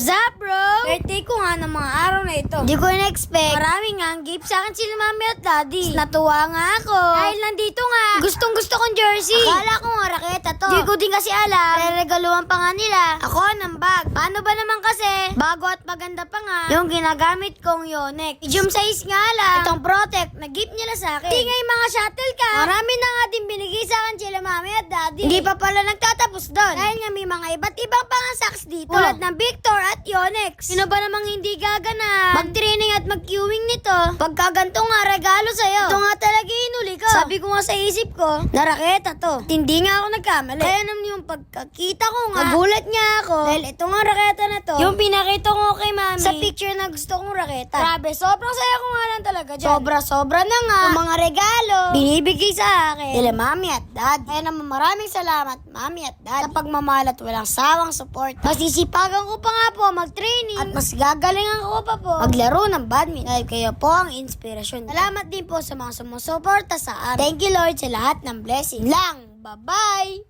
What's up, bro? Birthday ko nga ng mga araw na ito. Hindi ko in-expect. Maraming nga ang gift sa akin sila mami at daddy. Mas natuwa nga ako. Dahil nandito nga, gustong gusto kong jersey. Akala ko nga raketa to. Di ko din kasi alam. Reregaluhan pa nga nila. Ako ng bag. Paano ba naman kasi? Bago at maganda pa nga. Yung ginagamit kong Yonex. Medium size nga lang. Itong Protect, nag-gift nila sa akin. Hindi nga yung mga shuttle ka. Marami na nga din binigay sa akin at daddy. Hindi pa pala nagtatapos doon. Dahil nga may mga iba't ibang pangasaks dito. Tulad ng Victor at Yonex. Sino ba namang hindi gaganap? Mag-training at mag-queuing nito. Pagka ganito nga regalo sa'yo. Ito nga talaga inuli ko. Sabi ko nga sa isip ko, naraketa to. At Hindi nga ako nagkamali. Kaya naman yung pagkakita ko nga, nagulat nga ako. Dahil ito nga raketa na to. Yung pinakita ko kay mami. Sa picture na gusto kong raketa. Grabe, sobrang saya ko nga lang talaga dyan. Sobra-sobra na nga. Yung mga regalo. Binibigay sa akin. Nila mami at dad. Kaya naman maraming salamat, mami at dad. Sa pagmamahal at walang sawang support. Masisipagan ko pa nga po mag-training. At mas gagalingan ko pa po maglaro ng badminton. Dahil kayo po ang inspirasyon. Salamat din po sa mga sumusuporta sa amin. Thank you Lord sa lahat ng blessing lang. Bye-bye!